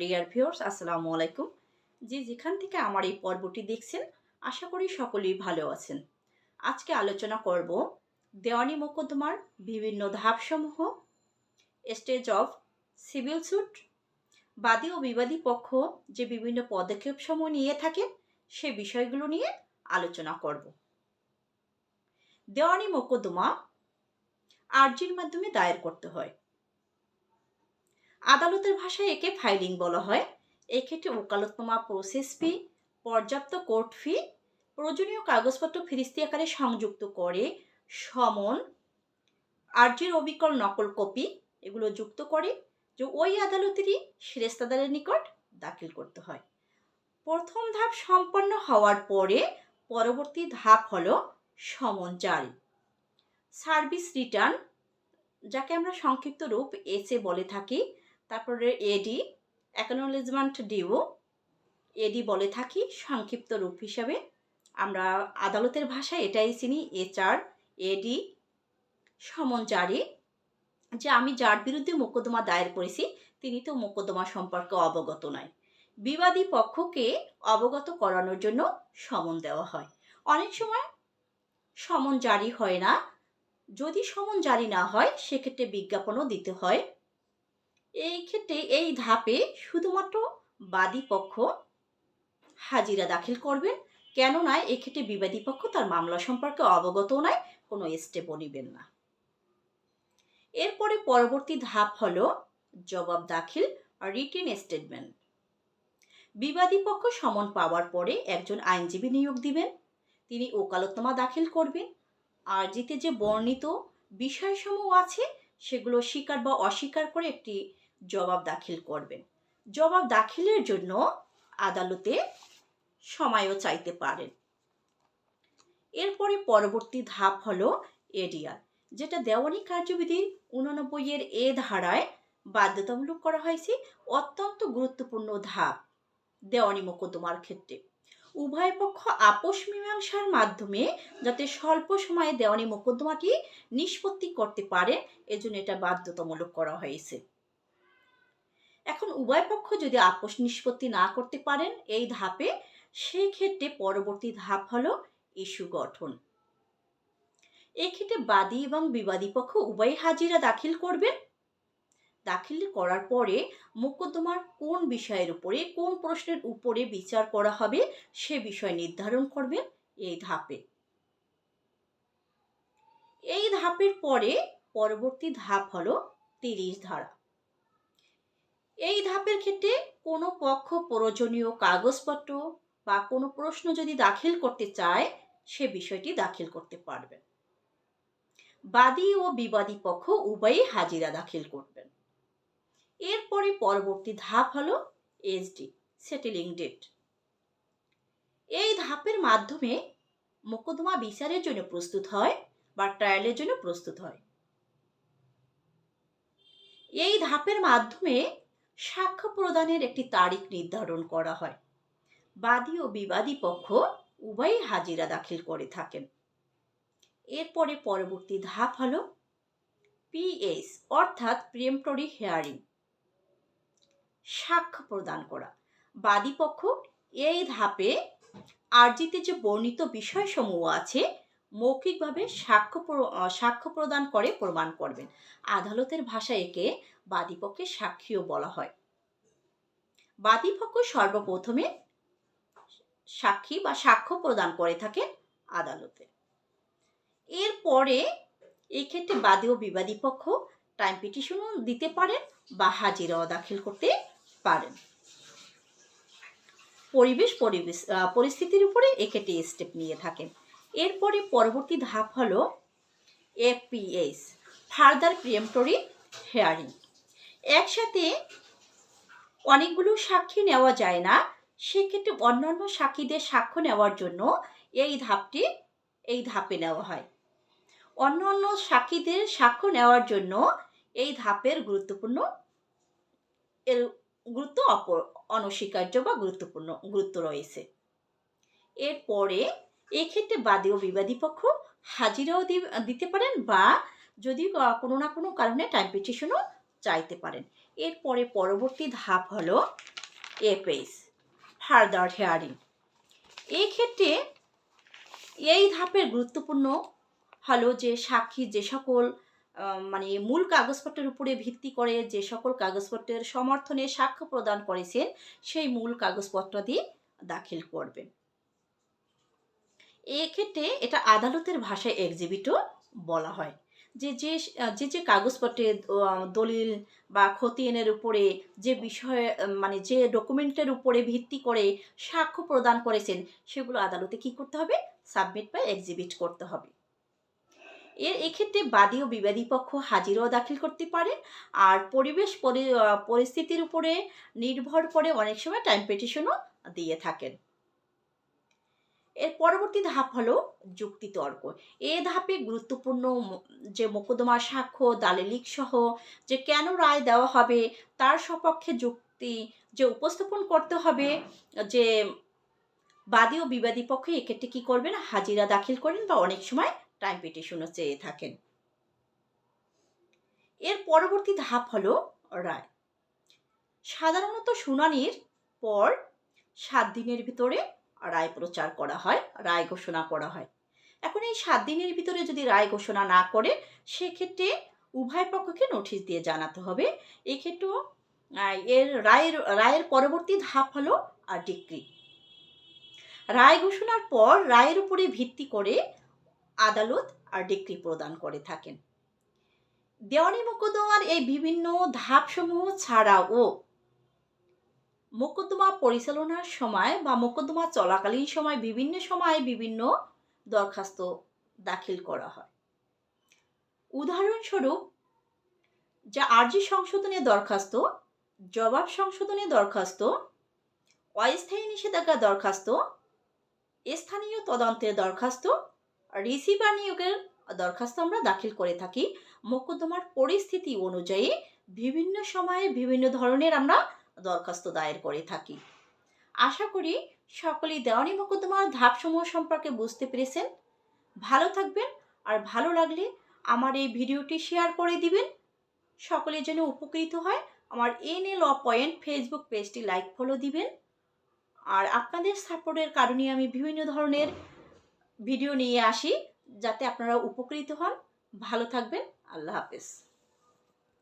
Dear viewers আসসালামু আলাইকুম। যে যেখান থেকে আমার এই পর্বটি দেখছেন, আশা করি সকলেই ভালো আছেন। আজকে আলোচনা করব দেওয়ানি মোকদ্দমার বিভিন্ন ধাপসমূহ স্টেজ অফ সিভিল স্যুট বাদী ও বিবাদী পক্ষ যে বিভিন্ন পদক্ষেপ সমূহ নিয়ে থাকে, সে বিষয়গুলো নিয়ে আলোচনা করব। দেওয়ানি মোকদ্দমা আর্জির মাধ্যমে দায়ের করতে হয়। আদালতের ভাষায় একে ফাইলিং বলা হয়। এক্ষেত্রে ওকালতনামা প্রসেস ফি পর্যাপ্ত কোর্ট ফি প্রয়োজনীয় কাগজপত্র ফিরিস্তি আকারে সংযুক্ত করে, সমন আর্জির অবিকল নকল কপি এগুলো যুক্ত করে যে ওই আদালতেরই সেরেস্তাদারের নিকট দাখিল করতে হয়। প্রথম ধাপ সম্পন্ন হওয়ার পরে পরবর্তী ধাপ হলো সমন জারি। সার্ভিস রিটার্ন, যাকে আমরা সংক্ষিপ্ত রূপ এসে বলে থাকি তারপরে এডি অ্যাকনোলেজমেন্ট ডিউ এডি বলে থাকি, সংক্ষিপ্ত রূপ হিসাবে। আমরা আদালতের ভাষায় এটাই চিনি এইচআর এডি সমন জারি। যে আমি যার বিরুদ্ধে মোকদ্দমা দায়ের করেছি, তিনি তো মোকদ্দমা সম্পর্কে অবগত নয়। বিবাদী পক্ষকে অবগত করানোর জন্য সমন দেওয়া হয়। অনেক সময় সমন জারি হয় না। যদি সমন জারি না হয়, সেক্ষেত্রে বিজ্ঞাপনও দিতে হয়। এই ক্ষেত্রে এই ধাপে শুধুমাত্র বাদী পক্ষ হাজিরা দাখিল করবেন। কেননা এক্ষেত্রে বিবাদী পক্ষ তার মামলা সম্পর্কে অবগত নয় কোনো স্টেপও নেবেন না। এরপরে পরবর্তী ধাপ হল জবাব দাখিল রিটেন স্টেটমেন্ট বিবাদী পক্ষ সমন পাওয়ার পরে একজন আইনজীবী নিয়োগ দিবেন, তিনি ওকালতনামা দাখিল করবেন। আর যেতে যে বর্ণিত বিষয়সমূহ আছে, সেগুলো স্বীকার বা অস্বীকার করে একটি জবাব দাখিল করবেন। জবাব দাখিলের জন্য আদালতে সময়ও চাইতে পারেন। এরপরে পরবর্তী ধাপ হলো এডিআর, যেটা দেওয়ানি কার্যবিধি উননব্বই এর এ ধারায় বাধ্যতামূলক করা হয়েছে। অত্যন্ত গুরুত্বপূর্ণ ধাপ দেওয়ানি মোকদ্দমার ক্ষেত্রে। উভয় পক্ষ আপোষ মীমাংসার মাধ্যমে যাতে স্বল্প সময়ে দেওয়ানি মোকদ্দমাটি নিষ্পত্তি করতে পারে, এজন্য এটা বাধ্যতামূলক করা হয়েছে। এখন উভয় পক্ষ যদি আপোষ নিষ্পত্তি না করতে পারেন, এই ধাপে সেই ক্ষেত্রে পরবর্তী ধাপ হলো ইস্যু গঠন। এক্ষেত্রে বাদী এবং বিবাদী পক্ষ উভয় হাজিরা দাখিল করবেন। দাখিল করার পরে মোকদ্দমার কোন বিষয়ের উপরে, কোন প্রশ্নের উপরে বিচার করা হবে, সে বিষয় নির্ধারণ করবেন এই ধাপে। এই ধাপের পরে পরবর্তী ধাপ হলো তিরিশ ধারা। এই ধাপের ক্ষেত্রে কোনো পক্ষ প্রয়োজনীয় কাগজপত্র বা কোনো প্রশ্ন যদি দাখিল করতে চায়, সে বিষয়টি দাখিল করতে পারবেন বাদী ও বিবাদী পক্ষ উভয়ই হাজিরা দাখিল করবেন। এরপরে পরবর্তী ধাপ হলো এসডি সেটেলিং ডেট এই ধাপের মাধ্যমে মোকদ্দমা বিচারের জন্য প্রস্তুত হয় বা ট্রায়ালের জন্য প্রস্তুত হয়। এই ধাপের মাধ্যমে সাক্ষ্য প্রদানের একটি তারিখ নির্ধারণ করা হয়। বাদী ও বিবাদী পক্ষ উভয়ই হাজিরা দাখিল করে থাকেন। এরপরে পরবর্তী ধাপ হল পিএস, অর্থাৎ প্রিয়েমটরি হেয়ারিং। সাক্ষ্য প্রদান করা। বাদী পক্ষ এই ধাপে আর্জিতে যে বর্ণিত বিষয়সমূহ আছে মৌখিকভাবে সাক্ষ্য সাক্ষ্য প্রদান করে প্রমাণ করবেন। আদালতের ভাষায় একে বাদীপক্ষের সাক্ষীও বলা হয়। বাদীপক্ষ সর্বপ্রথমে সাক্ষী বা সাক্ষ্য প্রদান করে থাকে আদালতে। এরপরে এক্ষেত্রে বাদী ও বিবাদী পক্ষ টাইম পিটিশনও দিতে পারেন বা হাজিরাও দাখিল করতে পারেন। পরিবেশ পরিবেশ পরিস্থিতির উপরে এক্ষেত্রে স্টেপ নিয়ে থাকেন। এরপরে পরবর্তী ধাপ হলো এপিএস ফার্দার প্রিয়েমটরি হেয়ারিং একসাথে অনেকগুলো সাক্ষী নেওয়া যায় না, সেক্ষেত্রে অন্যান্য সাক্ষীদের সাক্ষ্য নেওয়ার জন্য এই ধাপটি, এই ধাপে নেওয়া হয়। অন্য অন্য সাক্ষীদের সাক্ষ্য নেওয়ার জন্য এই ধাপের গুরুত্বপূর্ণ, এর গুরুত্ব অপর অনস্বীকার্য বা গুরুত্বপূর্ণ, গুরুত্ব রয়েছে। এরপরে এক্ষেত্রে বাদী ও বিবাদী পক্ষ হাজিরাও দিতে পারেন বা যদি কোনো না কোনো কারণে টাইম পিটিশনও চাইতে পারেন। এরপরে পরবর্তী ধাপ হলো এ পেজ ফার্দার হেয়ারিং এই ক্ষেত্রে এই ধাপের গুরুত্বপূর্ণ হলো যে সাক্ষী যে সকল মানে মূল কাগজপত্রের উপরে ভিত্তি করে যে সকল কাগজপত্রের সমর্থনে সাক্ষ্য প্রদান করেছেন, সেই মূল কাগজপত্র দিয়ে দাখিল করবেন। এক্ষেত্রে এটা আদালতের ভাষায় এক্সিবিটও বলা হয়। যে যে যে যে কাগজপত্রে দলিল বা খতিয়ানের উপরে যে বিষয়ে মানে যে ডকুমেন্টের উপরে ভিত্তি করে সাক্ষ্য প্রদান করেছেন, সেগুলো আদালতে কি করতে হবে? সাবমিট বা এক্সিবিট করতে হবে। এর, এক্ষেত্রে বাদী ও বিবাদী পক্ষ হাজিরাও দাখিল করতে পারে। আর পরিবেশ পরি- পরিস্থিতির উপরে নির্ভর করে অনেক সময় টাইম পিটিশনও দিয়ে থাকেন। এর পরবর্তী ধাপ হলো যুক্তি তর্ক এ ধাপে গুরুত্বপূর্ণ যে মোকদ্দমার সাক্ষ্য, দালিলিক সহ যে কেন রায় দেওয়া হবে, তার সপক্ষে যুক্তি যে উপস্থাপন করতে হবে, যে বাদী ও বিবাদী পক্ষে এক্ষেত্রে কি করবেন, হাজিরা দাখিল করেন বা অনেক সময় টাইম পিটিশনও চেয়ে থাকেন। এর পরবর্তী ধাপ হলো রায়। সাধারণত শুনানির পর সাত দিনের ভিতরে রায় প্রচার করা হয়, রায় ঘোষণা করা হয়। এখন এই সাত দিনের ভিতরে যদি রায় ঘোষণা না করে, সেক্ষেত্রে উভয় পক্ষকে নোটিশ দিয়ে জানাতে হবে। এক্ষেত্রেও এর রায়ের রায়ের পরবর্তী ধাপ হলো ডিক্রি। রায় ঘোষণার পর রায়ের উপরে ভিত্তি করে আদালত আর ডিক্রি প্রদান করে থাকেন। দেওয়ানি মোকদ্দমার এই বিভিন্ন ধাপসমূহ ছাড়াও মোকদ্দমা পরিচালনার সময় বা মোকদ্দমা চলাকালীন সময় বিভিন্ন সময়ে বিভিন্ন দরখাস্ত দাখিল করা হয়। উদাহরণস্বরূপ, যা আর্জি সংশোধনের দরখাস্ত, জবাব সংশোধনের দরখাস্ত, অস্থায়ী নিষেধাজ্ঞা দরখাস্ত, স্থানীয় তদন্তের দরখাস্ত, রিসিভার নিয়োগের দরখাস্ত আমরা দাখিল করে থাকি। মোকদ্দমার পরিস্থিতি অনুযায়ী বিভিন্ন সময়ে বিভিন্ন ধরনের আমরা দরখাস্ত দায়ের করে থাকি। আশা করি সকলেই দেওয়ানি মোকদ্দমার ধাপসমূহ সম্পর্কে বুঝতে পেরেছেন। ভালো থাকবেন আর ভালো লাগলে আমার এই ভিডিওটি শেয়ার করে দিবেন। সকলের জন্য উপকৃত হয়, আমার এন এল পয়েন্ট ফেসবুক পেজটি লাইক ফলো দিবেন। আর আপনাদের সাপোর্টের কারণে আমি বিভিন্ন ধরনের ভিডিও নিয়ে আসি, যাতে আপনারা উপকৃত হন। ভালো থাকবেন, আল্লাহ হাফেজ।